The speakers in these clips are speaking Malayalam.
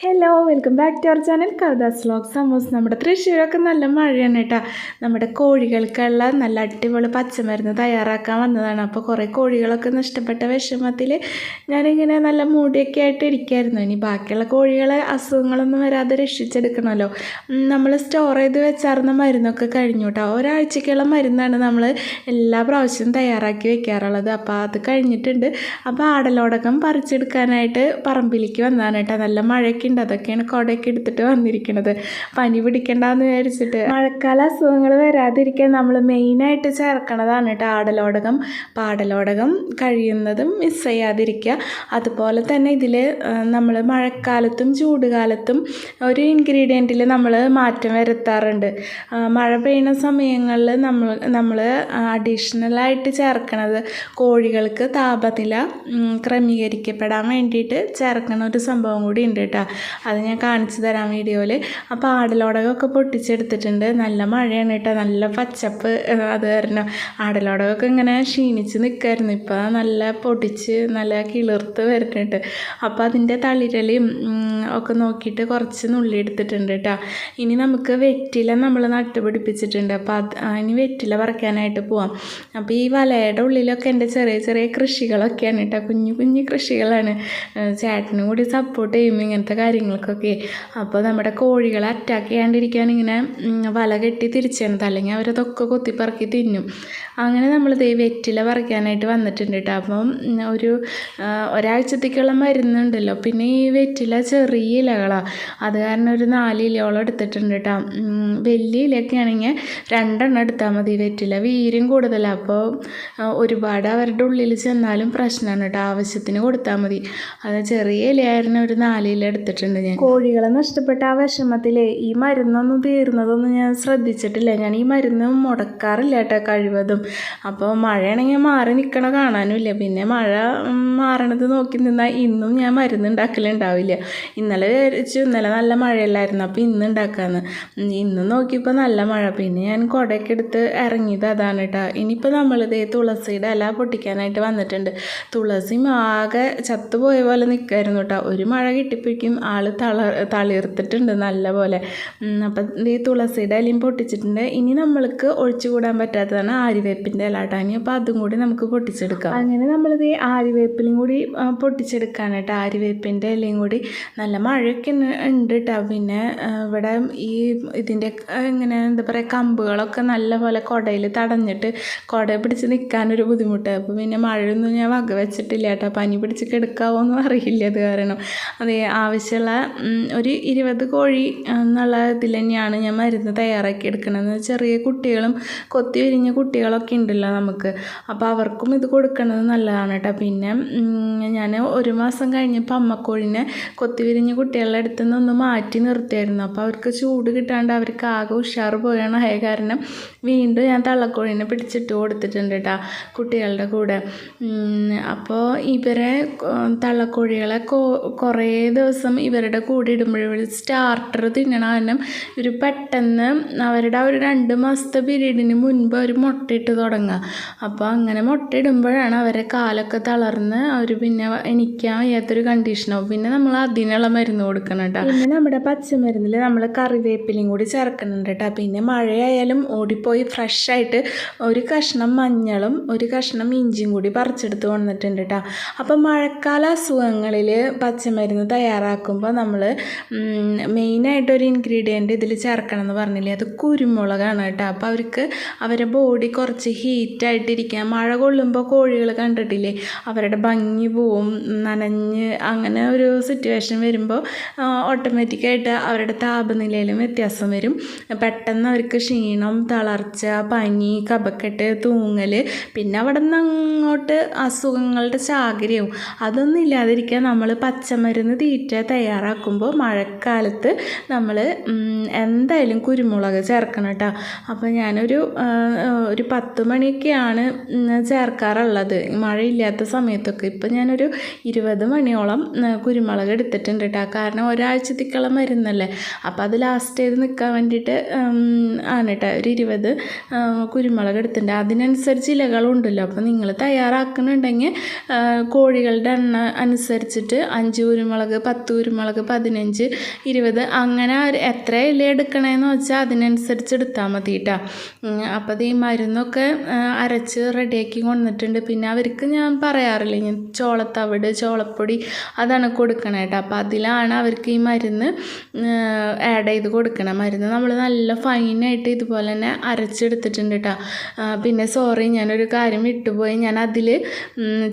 Hello welcome back to our channel Kavitha's vlog സമൂസ് നമ്മുടെ തൃശ്ശൂരൊക്കെ നല്ല മഴയാണ് കേട്ടോ നമ്മുടെ കോഴികൾക്കുള്ള നല്ല അടിപൊളി പച്ചമരുന്ന് തയ്യാറാക്കാൻ വന്നതാണ്. അപ്പോൾ കുറേ കോഴികളൊക്കെ നഷ്ടപ്പെട്ട വിഷമത്തിൽ ഞാനിങ്ങനെ നല്ല മൂടിയൊക്കെ ആയിട്ട് ഇരിക്കുമായിരുന്നു ഇനി ബാക്കിയുള്ള കോഴികളെ അസുഖങ്ങളൊന്നും വരാതെ രക്ഷിച്ചെടുക്കണമല്ലോ. നമ്മൾ സ്റ്റോർ ചെയ്ത് വെച്ചാർന്ന മരുന്നൊക്കെ കഴിഞ്ഞു കേട്ടോ ഒരാഴ്ചക്കുള്ള മരുന്നാണ് നമ്മൾ എല്ലാ പ്രാവശ്യവും തയ്യാറാക്കി വെക്കാറുള്ളത്. അപ്പോൾ അത് കഴിഞ്ഞിട്ടുണ്ട്. അപ്പോൾ ആടലോടകം പറിച്ചെടുക്കാനായിട്ട് പറമ്പിലേക്ക് വന്നതാണ് കേട്ടോ നല്ല മഴയൊക്കെ ഉണ്ട്. അതൊക്കെയാണ് കുടയൊക്കെ എടുത്തിട്ട് വന്നിരിക്കുന്നത് പനി പിടിക്കണ്ടെന്ന് വിചാരിച്ചിട്ട്. മഴക്കാല അസുഖങ്ങൾ വരാതിരിക്കാൻ നമ്മൾ മെയിനായിട്ട് ചേർക്കണതാണ് കേട്ടോ. ആടലോടകം പാടലോടകം കഴിയുന്നതും മിസ് ചെയ്യാതിരിക്കുക. അതുപോലെ തന്നെ ഇതിൽ നമ്മൾ മഴക്കാലത്തും ചൂടുകാലത്തും ഒരു ഇൻഗ്രീഡിയന്റിൽ നമ്മൾ മാറ്റം വരുത്താറുണ്ട്. മഴ പെയ്യുന്ന സമയങ്ങളിൽ നമ്മൾ നമ്മൾ അഡീഷണലായിട്ട് ചേർക്കണത് കോഴികൾക്ക് താപനില ക്രമീകരിക്കപ്പെടാൻ വേണ്ടിയിട്ട് ചേർക്കണ ഒരു സംഭവം കൂടി ഉണ്ട് കേട്ടോ. അത് ഞാൻ കാണിച്ചു തരാം വീഡിയോയിൽ അപ്പോൾ ആടലോടകമൊക്കെ പൊട്ടിച്ചെടുത്തിട്ടുണ്ട്. നല്ല മഴയാണ് കേട്ടോ. നല്ല പച്ചപ്പ് അത് കാരണം ആടലോടകമൊക്കെ ഇങ്ങനെ ക്ഷീണിച്ച് നിൽക്കായിരുന്നു ഇപ്പോൾ നല്ല പൊടിച്ച് നല്ല കിളിർത്ത് വരുന്നുണ്ട്. അപ്പോൾ അതിന്റെ തളിരലയും ഒക്കെ നോക്കിയിട്ട് കുറച്ച് നുള്ളി എടുത്തിട്ടുണ്ട് കേട്ടോ. ഇനി നമുക്ക് വെറ്റില നമ്മൾ നട്ടുപിടിപ്പിച്ചിട്ടുണ്ട്. അപ്പോൾ അത് ഇനി വെറ്റില പറിക്കാനായിട്ട് പോവാം. അപ്പോൾ ഈ വലയുടെ ഉള്ളിലൊക്കെ എന്റെ ചെറിയ ചെറിയ കൃഷികളൊക്കെയാണ് കേട്ടോ. കുഞ്ഞു കുഞ്ഞു കൃഷികളാണ്. ചേട്ടനും കൂടി സപ്പോർട്ട് ചെയ്യും ഇങ്ങനത്തെ കാര്യങ്ങൾക്കൊക്കെ. അപ്പോൾ നമ്മുടെ കോഴികളെ അറ്റാക്ക് ചെയ്യാണ്ടിരിക്കാൻ ഇങ്ങനെ വല കെട്ടി തിരിച്ചേണത് അല്ലെങ്കിൽ അവരതൊക്കെ കൊത്തിപ്പറക്കി തിന്നും. അങ്ങനെ നമ്മൾ ദേ വെറ്റില പറിക്കാനായിട്ട് വന്നിട്ടുണ്ട് കേട്ടോ. അപ്പം ഒരു ഒരാഴ്ചത്തേക്കുള്ള മരുന്നുണ്ടല്ലോ. പിന്നെ ഈ വെറ്റില ചെറിയ ഇലകളാണ് അത് കാരണം ഒരു നാല് ഇലയോളം എടുത്തിട്ടുണ്ട് കേട്ടോ. വലിയ ഇലയൊക്കെ ആണെങ്കിൽ രണ്ടെണ്ണം എടുത്താൽ മതി. വെറ്റില വീര്യം കൂടുതലാണ് അപ്പോൾ ഒരുപാട് അവരുടെ ഉള്ളിൽ ചെന്നാലും പ്രശ്നമാണ് കേട്ടോ. ആവശ്യത്തിന് കൊടുത്താൽ മതി. അത് ചെറിയ ഇലയായിരുന്നു ഒരു നാല് ഇല എടുത്തിട്ടുണ്ട് ഞാൻ. കോഴികളെ നഷ്ടപ്പെട്ട ആ വിഷമത്തിൽ ഈ മരുന്നൊന്നും തീർന്നതൊന്നും ഞാൻ ശ്രദ്ധിച്ചിട്ടില്ല. ഞാൻ ഈ മരുന്ന് മുടക്കാറില്ല കേട്ടോ കഴിവതും. അപ്പോൾ മഴയാണെങ്കിൽ മാറി നിൽക്കണ കാണാനുമില്ല. പിന്നെ മഴ മാറണത് നോക്കി നിന്നാൽ ഇന്നും ഞാൻ മരുന്ന് ഉണ്ടാക്കലുണ്ടാവില്ല. ഇന്നലെ വിചാരിച്ചു ഇന്നലെ നല്ല മഴയല്ലായിരുന്നു. അപ്പോൾ ഇന്ന് ഉണ്ടാക്കാമെന്ന് ഉം, ഇന്ന് നോക്കിയപ്പോൾ നല്ല മഴ. പിന്നെ ഞാൻ കുടയൊക്കെ എടുത്ത് ഇറങ്ങിയത് അതാണ് കേട്ടോ. ഇനിയിപ്പോൾ നമ്മളിതേ തുളസിയുടെ ഇല പൊട്ടിക്കാനായിട്ട് വന്നിട്ടുണ്ട്. തുളസി ആകെ ചത്തുപോയ പോലെ നിൽക്കായിരുന്നു കേട്ടോ. ഒരു മഴ കിട്ടിയപ്പോഴേക്കും ആൾ തള തളിർത്തിട്ടുണ്ട് നല്ലപോലെ. അപ്പം ഈ തുളസിയുടെ ഇലയും പൊട്ടിച്ചിട്ടുണ്ട്. ഇനി നമ്മൾക്ക് ഒഴിച്ചുകൂടാൻ പറ്റാത്തതാണ് ആര്യവേപ്പിന്റെ ഇല കേട്ടോ ഇനി അപ്പോൾ അതും കൂടി നമുക്ക് പൊട്ടിച്ചെടുക്കാം. അങ്ങനെ നമ്മളിത് ആരിവേപ്പിലും കൂടി പൊട്ടിച്ചെടുക്കാനായിട്ട് ആരിവേപ്പിന്റെ ഇലയും കൂടി നല്ല മഴയൊക്കെ ഉണ്ട് കേട്ടോ പിന്നെ ഇവിടെ ഈ ഇതിന്റെ ഇങ്ങനെ എന്താ പറയുക കമ്പുകളൊക്കെ നല്ലപോലെ കുടയിൽ തടഞ്ഞിട്ട് കുട പിടിച്ച് നിൽക്കാനൊരു ബുദ്ധിമുട്ട്. അപ്പോൾ പിന്നെ മഴയൊന്നും ഞാൻ വക വെച്ചിട്ടില്ല കേട്ടോ പനി പിടിച്ച് കിടക്കാവോ അറിയില്ല അത് കാരണം. അതെ ആവശ്യമുള്ള ഒരു ഇരുപത് കോഴി എന്നുള്ള ഇതിൽ തന്നെയാണ് ഞാൻ മരുന്ന് തയ്യാറാക്കി എടുക്കുന്നത്. ചെറിയ കുട്ടികളും കൊത്തി വിരിഞ്ഞ കുട്ടികളൊക്കെ ഉണ്ടല്ലോ നമുക്ക്. അപ്പോൾ അവർക്കും ഇത് കൊടുക്കുന്നത് നല്ലതാണ് കേട്ടോ. പിന്നെ ഞാൻ ഒരു മാസം കഴിഞ്ഞപ്പോൾ അമ്മക്കോഴിനെ കൊത്തി വിരിഞ്ഞ കുട്ടികളുടെ അടുത്ത് നിന്നൊന്ന് മാറ്റി നിർത്തിയായിരുന്നു. അപ്പോൾ അവർക്ക് ചൂട് കിട്ടാണ്ട് അവർക്ക് ആകെ ഉഷാറ് ആയ കാരണം വീണ്ടും ഞാൻ തള്ളക്കോഴിനെ പിടിച്ചിട്ട് കൊടുത്തിട്ടുണ്ട് കേട്ടോ കുട്ടികളുടെ കൂടെ. അപ്പോൾ ഇവരെ തള്ളക്കോഴികളെ കുറേ ദിവസം ഇവരുടെ കൂടെ ഇടുമ്പോഴേ സ്റ്റാർട്ടർ തിന്നണ കാരണം ഇവർ പെട്ടെന്ന് അവരുടെ ഒരു രണ്ട് മാസത്തെ പീരീഡിന് മുൻപ് അവർ മുട്ടയിട്ട് തുടങ്ങുക. അപ്പോൾ അങ്ങനെ മുട്ടയിടുമ്പോഴാണ് അവരെ കാലൊക്കെ തളർന്ന് അവർ പിന്നെ എനിക്കാൻ വയ്യാത്തൊരു കണ്ടീഷനാവും പിന്നെ നമ്മൾ അതിനുള്ള മരുന്ന് കൊടുക്കണം കേട്ടോ. പിന്നെ നമ്മുടെ പച്ചമരുന്നിൽ നമ്മൾ കറിവേപ്പിലയും കൂടി ചേർക്കുന്നുണ്ട് കേട്ടോ. പിന്നെ മഴയായാലും ഓടിപ്പോയി ഫ്രഷ് ആയിട്ട് ഒരു കഷ്ണം മഞ്ഞളും ഒരു കഷ്ണം ഇഞ്ചിയും കൂടി പറിച്ചെടുത്ത് വന്നിട്ടുണ്ട് കേട്ടോ. അപ്പോൾ മഴക്കാല അസുഖങ്ങളിൽ പച്ചമരുന്ന് തയ്യാറാക്കുമ്പോൾ നമ്മൾ മെയിനായിട്ട് ഒരു ഇൻഗ്രീഡിയന്റ് ഇതിൽ ചേർക്കണം എന്ന് പറഞ്ഞില്ലേ? അത് കുരുമുളകാണ് കേട്ടോ. അപ്പോൾ അവർക്ക് അവരുടെ ബോഡി കുറച്ച് ഹീറ്റായിട്ടിരിക്കുക മഴ കൊള്ളുമ്പോൾ കോഴികൾ കണ്ടിട്ടില്ലേ? അവരുടെ ഭംഗി പോവും നനഞ്ഞ് അങ്ങനെ ഒരു സിറ്റുവേഷൻ വരുമ്പോൾ ഓട്ടോമാറ്റിക്കായിട്ട് അവരുടെ താപനിലയിലും വ്യത്യാസം വരും. പെട്ടെന്ന് അവർക്ക് ക്ഷീണം തളർച്ച പനി കപക്കെട്ട് തൂങ്ങൽ പിന്നെ അവിടെ നിന്ന് അങ്ങോട്ട് അസുഖങ്ങളുടെ ചാകരയാവും. അതൊന്നും ഇല്ലാതിരിക്കാൻ നമ്മൾ പച്ചമരുന്ന് തീറ്റ തയ്യാറാക്കുമ്പോൾ മഴക്കാലത്ത് നമ്മൾ എന്തായാലും കുരുമുളക് ചേർക്കണം കേട്ടോ. അപ്പോൾ ഞാനൊരു ഒരു പത്ത് മണിയൊക്കെയാണ് ചേർക്കാറുള്ളത്. മഴയില്ലാത്ത സമയത്തൊക്കെ. ഇപ്പം ഞാനൊരു ഇരുപത് മണിയോളം കുരുമുളക് എടുത്തിട്ടുണ്ട് കേട്ടോ. കാരണം ഒരാഴ്ചത്തേക്കുള്ള മരുന്നല്ലേ. അപ്പോൾ അത് ലാസ്റ്റ് ചെയ്ത് നിൽക്കാൻ വേണ്ടിയിട്ട് ആണ് കേട്ടോ. ഒരു ഇരുപത് കുരുമുളക് എടുത്തിട്ടുണ്ട്. അതിനനുസരിച്ച് ഇലകളുണ്ടല്ലോ. അപ്പോൾ നിങ്ങൾ തയ്യാറാക്കുന്നുണ്ടെങ്കിൽ കോഴികളുടെ എണ്ണ അനുസരിച്ചിട്ട് അഞ്ച് കുരുമുളക് പത്ത് കുരുമുളക് കുരുമുളക് പതിനഞ്ച് ഇരുപത് അങ്ങനെ എത്ര ഇല എടുക്കണമെന്ന് വെച്ചാൽ അതിനനുസരിച്ച് എടുത്താൽ മതി കേട്ടോ അപ്പോൾ അത് ഈ മരുന്നൊക്കെ അരച്ച് റെഡിയാക്കി കൊണ്ടിട്ടുണ്ട് പിന്നെ അവർക്ക് ഞാൻ പറയാറില്ല ഞാൻ ചോളത്തവിട് ചോളപ്പൊടി അതാണ് കൊടുക്കണേ കേട്ടോ അപ്പോൾ അതിലാണ് അവർക്ക് ഈ മരുന്ന് ആഡ് ചെയ്ത് കൊടുക്കണം. മരുന്ന് നമ്മൾ നല്ല ഫൈനായിട്ട് ഇതുപോലെ തന്നെ അരച്ചെടുത്തിട്ടുണ്ട് കേട്ടോ പിന്നെ സോറി ഞാനൊരു കാര്യം വിട്ടുപോയി. ഞാൻ അതിൽ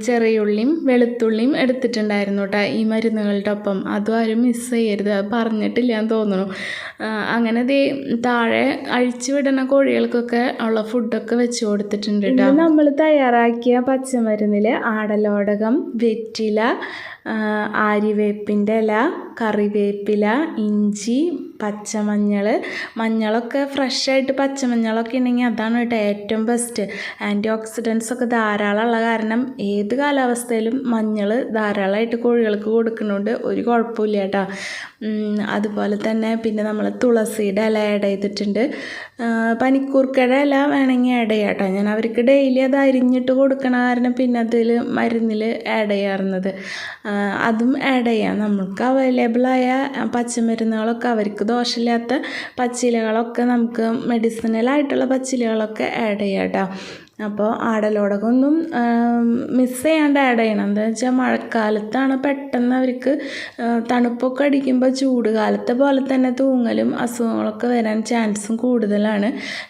ചെറിയുള്ളിയും വെളുത്തുള്ളിയും എടുത്തിട്ടുണ്ടായിരുന്നു കേട്ടോ ഈ മരുന്നുകളുടെ ഒപ്പം അതും ആരും മിസ് ചെയ്യരുത്. അത് പറഞ്ഞിട്ടില്ല എന്ന് തോന്നുന്നു അങ്ങനെ ദേ താഴെ അഴിച്ചു വിടുന്ന കോഴികൾക്കൊക്കെ ഉള്ള ഫുഡൊക്കെ വെച്ച് കൊടുത്തിട്ടുണ്ട് കേട്ടോ നമ്മൾ തയ്യാറാക്കിയ പച്ചമരുന്നിൽ ആടലോടകം വെറ്റില ആരിവേപ്പിന്റെ ആര്യവേപ്പിന്റെ ഇല കറിവേപ്പില ഇഞ്ചി പച്ചമഞ്ഞൾ മഞ്ഞളൊക്കെ ഫ്രഷായിട്ട് പച്ചമഞ്ഞളൊക്കെ ഉണ്ടെങ്കിൽ അതാണ് കേട്ടോ ഏറ്റവും ബെസ്റ്റ് ആന്റി ഓക്സിഡൻസ് ഒക്കെ ധാരാളമുള്ള കാരണം ഏത് കാലാവസ്ഥയിലും മഞ്ഞൾ ധാരാളമായിട്ട് കോഴികൾക്ക് കൊടുക്കുന്നുണ്ട് ഒരു കുഴപ്പമില്ല കേട്ടോ. അതുപോലെ തന്നെ പിന്നെ നമ്മൾ തുളസിയുടെ ഇല ആഡ് ചെയ്തിട്ടുണ്ട്. പനിക്കൂർക്കയുടെ ഇല വേണമെങ്കിൽ ആഡ് ചെയ്യാം കേട്ടോ. ഞാൻ അവർക്ക് ഡെയിലി അത് അരിഞ്ഞിട്ട് കൊടുക്കണ കാരണം പിന്നെ അതിൽ മരുന്നിൽ ആഡ് ചെയ്യാറുന്നത് അതും ആഡ് ചെയ്യാം. നമുക്ക് അവൈലബിളായ പച്ചമരുന്നുകളൊക്കെ അവർക്ക് ദോഷമില്ലാത്ത പച്ചിലകളൊക്കെ നമുക്ക് മെഡിസിനലായിട്ടുള്ള പച്ചിലകളൊക്കെ ആഡ് ചെയ്യാം കേട്ടോ അപ്പോൾ ആടലോടകമൊന്നും മിസ് ചെയ്യാണ്ട് ആഡ് ചെയ്യണം. എന്താ വെച്ചാൽ മഴക്കാലത്താണ് പെട്ടെന്ന് അവർക്ക് തണുപ്പൊക്കെ അടിക്കുമ്പോൾ ചൂട് കാലത്തെ പോലെ തന്നെ തൂങ്ങലും അസുഖങ്ങളൊക്കെ വരാൻ ചാൻസും കൂടുതലാണ്.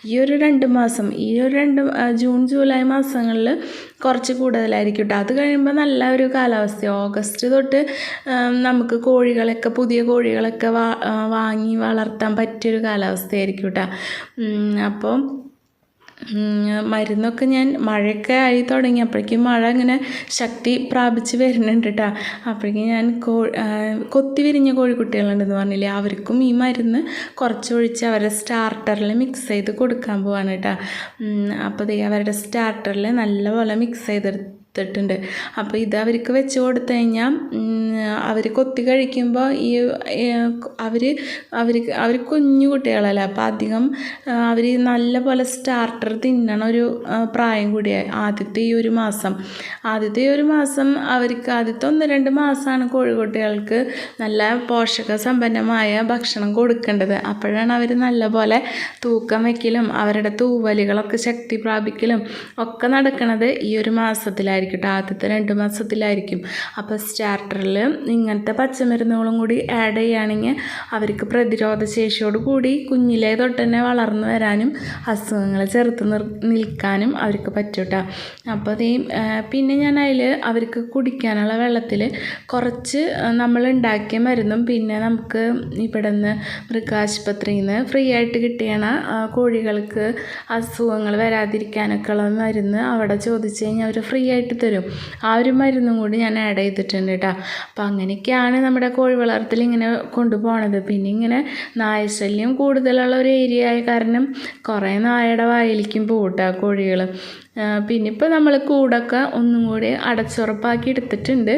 ഈ ഒരു രണ്ട് മാസം ഈ ഒരു രണ്ട് ജൂൺ ജൂലൈ മാസങ്ങളിൽ കുറച്ച് കൂടുതലായിരിക്കും കേട്ടോ അത് കഴിയുമ്പോൾ നല്ല ഒരു കാലാവസ്ഥ. ഓഗസ്റ്റ് തൊട്ട് നമുക്ക് കോഴികളൊക്കെ പുതിയ കോഴികളൊക്കെ വാങ്ങി വളർത്താൻ പറ്റിയൊരു കാലാവസ്ഥയായിരിക്കും കേട്ടോ അപ്പോൾ ഉം, മരുന്നൊക്കെ ഞാൻ മഴയൊക്കെ ആയി തുടങ്ങി. അപ്പോഴേക്കും മഴ ഇങ്ങനെ ശക്തി പ്രാപിച്ച് വരുന്നുണ്ട് കേട്ടോ അപ്പോഴേക്കും ഞാൻ കോ കൊത്തി വിരിഞ്ഞ കോഴിക്കുട്ടികളുണ്ടെന്ന് പറഞ്ഞില്ലേ അവർക്കും ഈ മരുന്ന് കുറച്ചൊഴിച്ച് അവരുടെ സ്റ്റാർട്ടറിൽ മിക്സ് ചെയ്ത് കൊടുക്കാൻ പോവാണ് കേട്ടോ അപ്പോൾ അവരുടെ സ്റ്റാർട്ടറിൽ നല്ലപോലെ മിക്സ് ചെയ്തെടുത്തിട്ടുണ്ട്. അപ്പോൾ ഇത് അവർക്ക് വെച്ച് കൊടുത്തു കഴിഞ്ഞാൽ അവർ കൊത്തി കഴിക്കുമ്പോൾ ഈ അവർ അവർ അവർ കുഞ്ഞു കുട്ടികളല്ല അപ്പോൾ അധികം അവർ നല്ല പോലെ സ്റ്റാർട്ടർ തിന്നണ ഒരു പ്രായം കൂടിയായി ആദ്യത്തെ ഈ ഒരു മാസം. ആദ്യത്തെ ഈ ഒരു മാസം അവർക്ക് ആദ്യത്തെ ഒന്ന് രണ്ട് മാസമാണ് കോഴിക്കുട്ടികൾക്ക് നല്ല പോഷക സമ്പന്നമായ ഭക്ഷണം കൊടുക്കേണ്ടത്. അപ്പോഴാണ് അവർ നല്ല പോലെ തൂക്കം വയ്ക്കലും അവരുടെ തൂവലുകളൊക്കെ ശക്തി പ്രാപിക്കലും ഒക്കെ നടക്കുന്നത് ഈ ഒരു മാസത്തിലായിരിക്കും കേട്ടോ ആദ്യത്തെ രണ്ട് മാസത്തിലായിരിക്കും. അപ്പോൾ സ്റ്റാർട്ടറിൽ ഇങ്ങനത്തെ പച്ചമരുന്നുകളും കൂടി ആഡ് ചെയ്യുകയാണെങ്കിൽ അവർക്ക് പ്രതിരോധശേഷിയോട് കൂടി കുഞ്ഞിലെ തൊട്ട് തന്നെ വളർന്നു വരാനും അസുഖങ്ങളെ ചെറുത്ത് നിർ നിൽക്കാനും അവർക്ക് പറ്റൂട്ട. അപ്പോൾ അതേ പിന്നെ ഞാൻ അതിൽ അവർക്ക് കുടിക്കാനുള്ള വെള്ളത്തിൽ കുറച്ച് നമ്മൾ ഉണ്ടാക്കിയ മരുന്നും പിന്നെ നമുക്ക് ഇവിടെ നിന്ന് മൃഗാശുപത്രിയിൽ നിന്ന് ഫ്രീ ആയിട്ട് കിട്ടിയണ കോഴികൾക്ക് അസുഖങ്ങൾ വരാതിരിക്കാനൊക്കെ ഉള്ള മരുന്ന് അവിടെ ചോദിച്ചു കഴിഞ്ഞാൽ അവർ ഫ്രീ ആയിട്ട് തരും. ആ ഒരു മരുന്നും കൂടി ഞാൻ ആഡ് ചെയ്തിട്ടുണ്ട് കേട്ടോ അപ്പം അങ്ങനെയൊക്കെയാണ് നമ്മുടെ കോഴി വളർത്തൽ ഇങ്ങനെ കൊണ്ടുപോകണത് പിന്നെ ഇങ്ങനെ നായശല്യം കൂടുതലുള്ള ഒരു ഏരിയ ആയ കാരണം കുറേ നായയുടെ വായിലേക്കും പോകട്ടോ കോഴികൾ പിന്നെ ഇപ്പോൾ നമ്മൾ കൂടൊക്കെ ഒന്നും കൂടി അടച്ചുറപ്പാക്കി എടുത്തിട്ടുണ്ട്.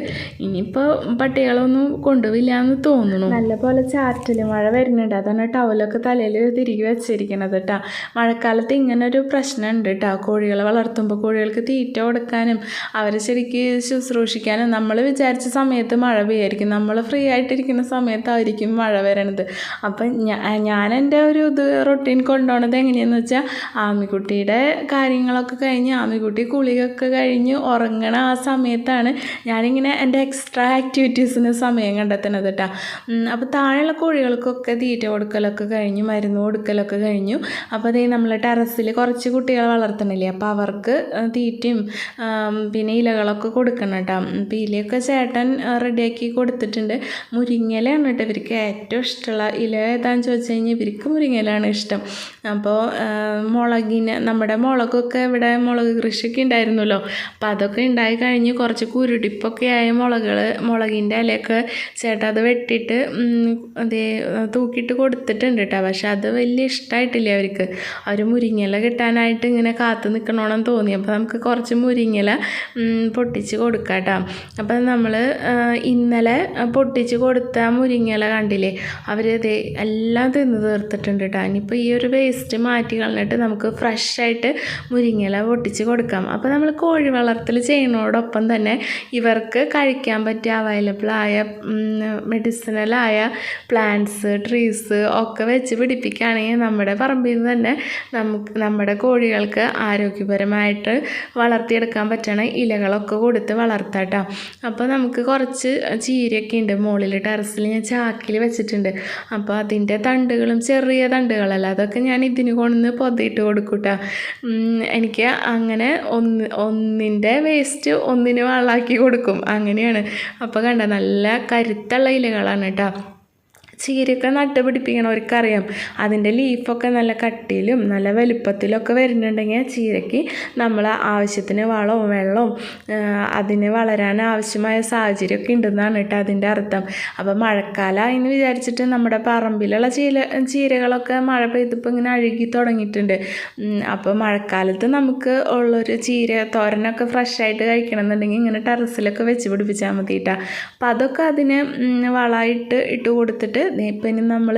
ഇനിയിപ്പോൾ പട്ടികളൊന്നും കൊണ്ടുപോയില്ല എന്ന് തോന്നുന്നു നല്ലപോലെ ചാറ്റൽ മഴ വരുന്നുണ്ട്. അതാണ് ടവലൊക്കെ തലയിൽ തിരികെ വെച്ചിരിക്കണത് കേട്ടോ മഴക്കാലത്ത് ഇങ്ങനെ ഒരു പ്രശ്നമുണ്ട് കേട്ടോ കോഴികളെ വളർത്തുമ്പോൾ കോഴികൾക്ക് തീറ്റ കൊടുക്കാനും അവരെ ശരിക്ക് ശുശ്രൂഷിക്കാനും നമ്മൾ വിചാരിച്ച സമയത്ത് മഴ പെയ്യായിരിക്കും. നമ്മൾ ഫ്രീ ആയിട്ടിരിക്കുന്ന സമയത്തായിരിക്കും മഴ വരണത്. അപ്പം ഞാൻ എന്റെ ഒരു ഇത് റൊട്ടീൻ കൊണ്ടുപോകണത് എങ്ങനെയാണെന്ന് വെച്ചാൽ ആമിക്കുട്ടിയുടെ കാര്യങ്ങളൊക്കെ കഴിഞ്ഞ് ആമിക്കുട്ടി കുളിയൊക്കെ കഴിഞ്ഞ് ഉറങ്ങണ ആ സമയത്താണ് ഞാനിങ്ങനെ എന്റെ എക്സ്ട്രാ ആക്ടിവിറ്റീസിന് സമയം കണ്ടെത്തണത് കേട്ടോ അപ്പോൾ താഴെയുള്ള കോഴികൾക്കൊക്കെ തീറ്റ കൊടുക്കലൊക്കെ കഴിഞ്ഞു മരുന്ന് കൊടുക്കലൊക്കെ കഴിഞ്ഞു. അപ്പോൾ അതേ നമ്മൾ ടെറസിൽ കുറച്ച് കുട്ടികളെ വളർത്തണില്ലേ? അപ്പോൾ അവർക്ക് തീറ്റയും പിന്നെ ഇലകളൊക്കെ കൊടുക്കണം കേട്ടോ അപ്പോൾ ഇലയൊക്കെ ചേട്ടൻ റെഡിയാക്കി കൊടുത്തിട്ടുണ്ട്. മുരിങ്ങലാണ് കേട്ടോ ഇവർക്ക് ഏറ്റവും ഇഷ്ടമുള്ള ഇല ഏതാണെന്ന് ചോദിച്ചു കഴിഞ്ഞാൽ ഇവർക്ക് മുരിങ്ങലാണ് ഇഷ്ടം. അപ്പോൾ മുളകിന് നമ്മുടെ മുളകൊക്കെ ഇവിടെ മുളക് കൃഷിയൊക്കെ ഉണ്ടായിരുന്നല്ലോ. അപ്പോൾ അതൊക്കെ ഉണ്ടായി കഴിഞ്ഞ് കുറച്ച് കുരുടിപ്പൊക്കെ ആയ മുളകൾ മുളകിന്റെ ഇലയൊക്കെ ചേട്ടാ അത് വെട്ടിയിട്ട് അതേ തൂക്കിയിട്ട് കൊടുത്തിട്ടുണ്ട് കേട്ടോ പക്ഷെ അത് വലിയ ഇഷ്ടമായിട്ടില്ല അവർക്ക്. അവർ മുരിങ്ങല കിട്ടാനായിട്ട് ഇങ്ങനെ കാത്തു നിൽക്കണമെന്ന് തോന്നി. അപ്പോൾ നമുക്ക് കുറച്ച് മുരിങ്ങല പൊട്ടിച്ച് കൊടുക്കാം കേട്ടോ അപ്പം നമ്മൾ ഇന്നലെ പൊട്ടിച്ച് കൊടുത്ത മുരിങ്ങല കണ്ടില്ലേ? അവർ എല്ലാം തിന്ന് തീർത്തിട്ടുണ്ട് കേട്ടോ ഇനിയിപ്പോൾ ഈ ഒരു വേസ്റ്റ് മാറ്റി കളഞ്ഞിട്ട് നമുക്ക് ഫ്രഷായിട്ട് മുരിങ്ങല പൊട്ടി പൊട്ടിച്ച് കൊടുക്കാം. അപ്പോൾ നമ്മൾ കോഴി വളർത്തൽ ചെയ്യുന്നതോടൊപ്പം തന്നെ ഇവർക്ക് കഴിക്കാൻ പറ്റിയ അവൈലബിളായ മെഡിസിനലായ പ്ലാന്റ്സ് ട്രീസ് ഒക്കെ വെച്ച് പിടിപ്പിക്കുകയാണെങ്കിൽ നമ്മുടെ പറമ്പിൽ നിന്ന് തന്നെ നമുക്ക് നമ്മുടെ കോഴികൾക്ക് ആരോഗ്യപരമായിട്ട് വളർത്തിയെടുക്കാൻ പറ്റണ ഇലകളൊക്കെ കൊടുത്ത് വളർത്താട്ടോ. അപ്പോൾ നമുക്ക് കുറച്ച് ചീരയൊക്കെ ഉണ്ട് മുകളിൽ ടെറസിൽ ഞാൻ ചാക്കിൽ വെച്ചിട്ടുണ്ട്. അപ്പോൾ അതിന്റെ തണ്ടുകളും ചെറിയ തണ്ടുകളല്ല. അതൊക്കെ ഞാൻ ഇതിന് കൊണ്ടുവന്ന് പൊതിയിട്ട് കൊടുക്കൂട്ടോ. എനിക്ക് എനിക്ക് അങ്ങനെ ഒന്ന് ഒന്നിന്റെ വേസ്റ്റ് ഒന്നിന് വളമാക്കി കൊടുക്കും. അങ്ങനെയാണ്. അപ്പോൾ കണ്ട നല്ല കരുത്തുള്ള ഇലകളാണ് കേട്ടോ. ചീരയൊക്കെ നട്ട് പിടിപ്പിക്കണവർക്കറിയാം അതിന്റെ ലീഫൊക്കെ നല്ല കട്ടിയിലും നല്ല വലുപ്പത്തിലൊക്കെ വരുന്നുണ്ടെങ്കിൽ ചീരയ്ക്ക് നമ്മൾ ആവശ്യത്തിന് വളവും വെള്ളവും അതിന് വളരാൻ ആവശ്യമായ സാഹചര്യമൊക്കെ ഉണ്ടെന്നാണ് കേട്ടോ അതിന്റെ അർത്ഥം. അപ്പോൾ മഴക്കാല എന്ന് വിചാരിച്ചിട്ട് നമ്മുടെ പറമ്പിലുള്ള ചീല ചീരകളൊക്കെ മഴ പെയ്തപ്പോൾ ഇങ്ങനെ അഴുകി തുടങ്ങിയിട്ടുണ്ട്. അപ്പോൾ മഴക്കാലത്ത് നമുക്ക് ഉള്ളൊരു ചീര തോരനൊക്കെ ഫ്രഷായിട്ട് കഴിക്കണം എന്നുണ്ടെങ്കിൽ ഇങ്ങനെ ടെറസിലൊക്കെ വെച്ച് പിടിപ്പിച്ചാൽ മതി കേട്ടോ. അപ്പോൾ അതൊക്കെ അതിന് വളമായിട്ട് ഇട്ട് കൊടുത്തിട്ട് ഇപ്പം നമ്മൾ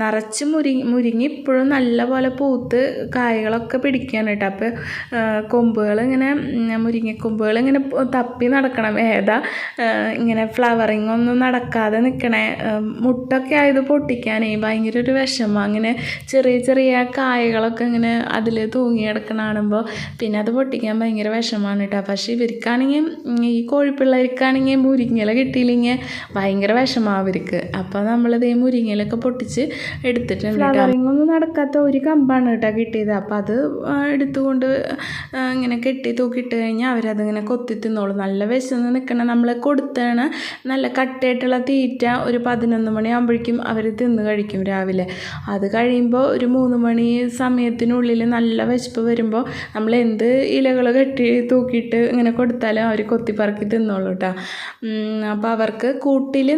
നിറച്ച് മുരിങ്ങി മുരിങ്ങി ഇപ്പോഴും നല്ലപോലെ പൂത്ത് കായകളൊക്കെ പിടിക്കുകയാണ് കേട്ടോ. അപ്പോൾ കൊമ്പുകൾ ഇങ്ങനെ മുരിങ്ങക്കൊമ്പുകൾ ഇങ്ങനെ തപ്പി നടക്കണം. ഏതാ ഇങ്ങനെ ഫ്ലവറിങ് ഒന്നും നടക്കാതെ നിൽക്കണേ മുട്ടൊക്കെ ആയത് പൊട്ടിക്കാനേ ഭയങ്കര ഒരു വിഷമം. അങ്ങനെ ചെറിയ ചെറിയ കായകളൊക്കെ ഇങ്ങനെ അതിൽ തൂങ്ങി കിടക്കണ കാണുമ്പോൾ പിന്നെ അത് പൊട്ടിക്കാൻ ഭയങ്കര വിഷമമാണ് കേട്ടോ. പക്ഷേ ഇവർക്കാണെങ്കിൽ ഈ കോഴിപ്പിള്ളേർക്കാണെങ്കിൽ മുരിങ്ങല കിട്ടിയില്ലെങ്കിൽ ഭയങ്കര വിഷമമാണ് അവർക്ക് അപ്പോൾ നമ്മൾ നമ്മളിത് മുരിങ്ങയിലൊക്കെ പൊട്ടിച്ച് എടുത്തിട്ടുണ്ട് ഫ്ലവറിങ് ഒന്നും നടക്കാത്ത ഒരു കമ്പാണ് കേട്ടോ കിട്ടിയത്. അപ്പം അത് എടുത്തുകൊണ്ട് ഇങ്ങനെ കെട്ടി തൂക്കിയിട്ട് കഴിഞ്ഞാൽ അവരതിങ്ങനെ കൊത്തി തിന്നോളും. നല്ല വിശന്ന് നിൽക്കണം നമ്മൾ കൊടുത്താണ്. നല്ല കട്ടയായിട്ടുള്ള തീറ്റ ഒരു പതിനൊന്ന് മണിയാകുമ്പോഴേക്കും അവർ തിന്ന് കഴിക്കും രാവിലെ. അത് കഴിയുമ്പോൾ ഒരു മൂന്ന് മണി സമയത്തിനുള്ളിൽ നല്ല വിശപ്പ് വരുമ്പോൾ നമ്മൾ എന്ത് ഇലകൾ കെട്ടി തൂക്കിയിട്ട് ഇങ്ങനെ കൊടുത്താലും അവർ കൊത്തിപ്പറക്കി തിന്നോളൂ കേട്ടോ. അപ്പോൾ അവർക്ക് കൂട്ടിൽ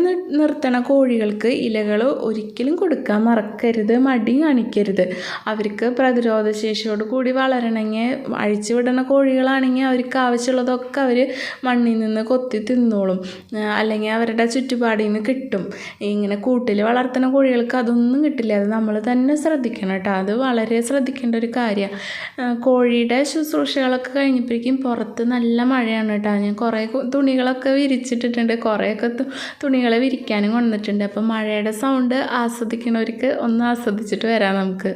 നിർത്തണ കോഴികൾക്ക് ഇലകൾ ഒരിക്കലും കൊടുക്കാൻ മറക്കരുത് മടി കാണിക്കരുത്. അവർക്ക് പ്രതിരോധ ശേഷിയോട് കൂടി വളരണമെങ്കിൽ അഴിച്ചുവിടുന്ന കോഴികളാണെങ്കിൽ അവർക്ക് ആവശ്യമുള്ളതൊക്കെ അവർ മണ്ണിൽ നിന്ന് കൊത്തി തിന്നോളും. അല്ലെങ്കിൽ അവരുടെ ചുറ്റുപാടിൽ നിന്ന് കിട്ടും. ഇങ്ങനെ കൂട്ടിൽ വളർത്തുന്ന കോഴികൾക്ക് അതൊന്നും കിട്ടില്ല. അത് നമ്മൾ തന്നെ ശ്രദ്ധിക്കണം കേട്ടോ. അത് വളരെ ശ്രദ്ധിക്കേണ്ട ഒരു കാര്യമാണ്. കോഴിയുടെ ശുശ്രൂഷകളൊക്കെ കഴിഞ്ഞപ്പോഴേക്കും പുറത്ത് നല്ല മഴയാണ് കേട്ടോ. ഞാൻ കുറേ തുണികളൊക്കെ വിരിച്ചിട്ടിട്ടുണ്ട്. കുറേയൊക്കെ തുണികളെ വിരിക്കാനും കൊണ്ടിട്ടുണ്ട് അപ്പോൾ മഴയുടെ മഴയുടെ സൗണ്ട് ആസ്വദിക്കണവർക്ക് ഒന്ന് ആസ്വദിച്ചിട്ട് വരാം നമുക്ക്.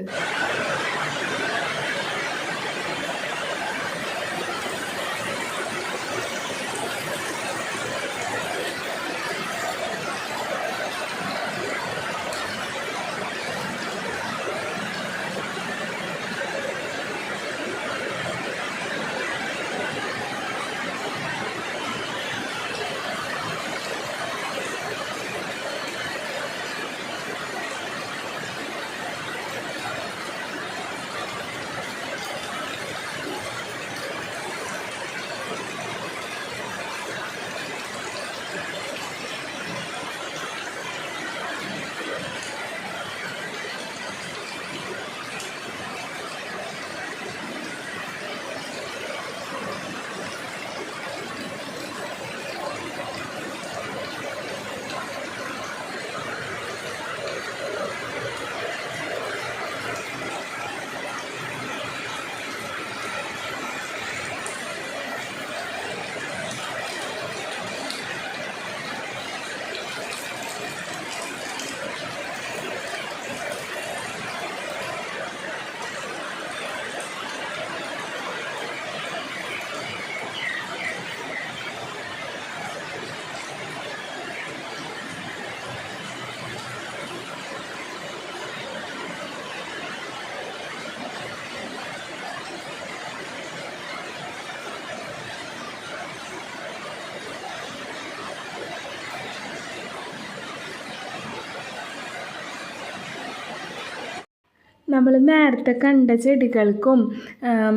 നമ്മൾ നേരത്തെ കണ്ട ചെടികൾക്കും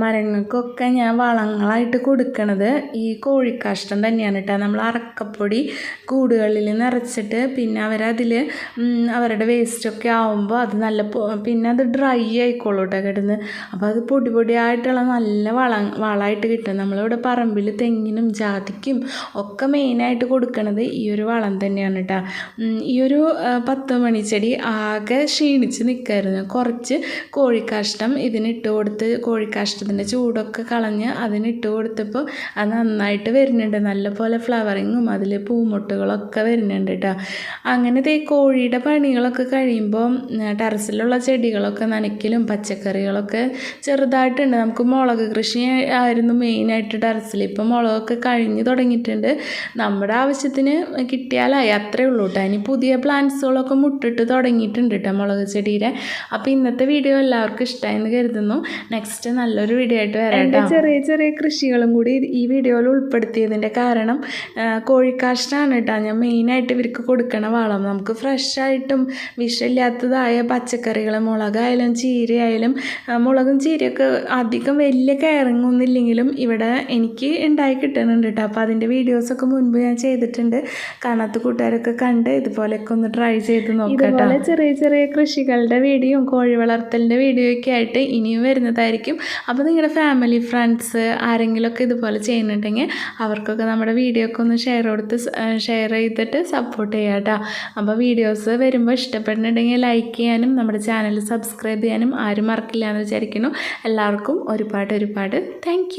മരങ്ങൾക്കൊക്കെ ഞാൻ വളങ്ങളായിട്ട് കൊടുക്കണത് ഈ കോഴിക്കാഷ്ടം തന്നെയാണ് കേട്ടോ. നമ്മൾ അറക്കപ്പൊടി കൂടുകളിൽ നിറച്ചിട്ട് പിന്നെ അവരതിൽ അവരുടെ വേസ്റ്റൊക്കെ ആവുമ്പോൾ അത് നല്ല പിന്നെ അത് ഡ്രൈ ആയിക്കോളൂ കേട്ടോ കിടന്ന്. അപ്പോൾ അത് പൊടി പൊടിയായിട്ടുള്ള നല്ല വള വളമായിട്ട് കിട്ടും. നമ്മളിവിടെ പറമ്പിൽ തെങ്ങിനും ജാതിക്കും ഒക്കെ മെയിനായിട്ട് കൊടുക്കണത് ഈ ഒരു വളം തന്നെയാണ് കേട്ടോ. ഈ ഒരു പത്ത് മണിച്ചെടി ആകെ ക്ഷീണിച്ച് നിൽക്കായിരുന്നു കുറച്ച് കോഴിക്കാഷ്ടം ഇതിനിട്ട് കൊടുത്ത് കോഴിക്കാഷ്ടത്തിന്റെ ചൂടൊക്കെ കളഞ്ഞ് അതിനിട്ട് കൊടുത്തപ്പോൾ അത് നന്നായിട്ട് വരുന്നുണ്ട്. നല്ലപോലെ ഫ്ലവറിങ്ങും അതിൽ പൂമുട്ടുകളൊക്കെ വരുന്നുണ്ട് കേട്ടോ അങ്ങനെ ഈ കോഴിയുടെ പണികളൊക്കെ കഴിയുമ്പോൾ ടെറസിലുള്ള ചെടികളൊക്കെ നനയ്ക്കലും പച്ചക്കറികളൊക്കെ ചെറുതായിട്ടുണ്ട്. നമുക്ക് മുളക് കൃഷി ആയിരുന്നു മെയിനായിട്ട് ടെറസിൽ. ഇപ്പം മുളകൊക്കെ കഴിഞ്ഞ് തുടങ്ങിയിട്ടുണ്ട്. നമ്മുടെ ആവശ്യത്തിന് കിട്ടിയാലായി. അത്രേ ഉള്ളൂ കേട്ടോ ഇനി പുതിയ പ്ലാന്റ്സുകളൊക്കെ മുട്ടിട്ട് തുടങ്ങിയിട്ടുണ്ട് കേട്ടോ മുളക് ചെടിയുടെ. അപ്പോൾ ഇന്നത്തെ വീഡിയോ എല്ലാവർക്കും ഇഷ്ടമായെന്ന് കരുതുന്നു. നെക്സ്റ്റ് നല്ലൊരു വീഡിയോ ആയിട്ട് വരാം ചെറിയ ചെറിയ കൃഷികളും കൂടി ഈ വീഡിയോയിൽ ഉൾപ്പെടുത്തിയതിന്റെ കാരണം കോഴിക്കാഷ്ടാണ് കേട്ടോ ഞാൻ മെയിനായിട്ട് ഇവർക്ക് കൊടുക്കണ വളം. നമുക്ക് ഫ്രഷായിട്ടും വിഷമില്ലാത്തതായ പച്ചക്കറികൾ മുളകായാലും ചീരയായാലും മുളകും ചീരയൊക്കെ അധികം വലിയ കെയറിങ് ഇവിടെ എനിക്ക് ഉണ്ടായി കിട്ടുന്നുണ്ട് കേട്ടോ അപ്പോൾ അതിന്റെ വീഡിയോസൊക്കെ മുൻപ് ഞാൻ ചെയ്തിട്ടുണ്ട്. കാണാത്ത കൂട്ടുകാരൊക്കെ കണ്ട് ഇതുപോലെയൊക്കെ ഒന്ന് ട്രൈ ചെയ്ത് നോക്കാം ചെറിയ ചെറിയ കൃഷികളുടെ വീഡിയോയും കോഴി വളർത്തലിന്റെ വീഡിയോയൊക്കെ ആയിട്ട് ഇനിയും വരുന്നതായിരിക്കും. അപ്പോൾ നിങ്ങളുടെ ഫാമിലി ഫ്രണ്ട്സ് ആരെങ്കിലുമൊക്കെ ഇതുപോലെ ചെയ്യുന്നുണ്ടെങ്കിൽ അവർക്കൊക്കെ നമ്മുടെ വീഡിയോ ഒക്കെ ഒന്ന് ഷെയർ കൊടുത്ത് ഷെയർ ചെയ്തിട്ട് സപ്പോർട്ട് ചെയ്യാം കേട്ടോ. അപ്പോൾ വീഡിയോസ് വരുമ്പോൾ ഇഷ്ടപ്പെടുന്നുണ്ടെങ്കിൽ ലൈക്ക് ചെയ്യാനും നമ്മുടെ ചാനൽ സബ്സ്ക്രൈബ് ചെയ്യാനും ആരും മറക്കില്ല എന്ന് വിചാരിക്കുന്നു. എല്ലാവർക്കും ഒരുപാട് ഒരുപാട് താങ്ക്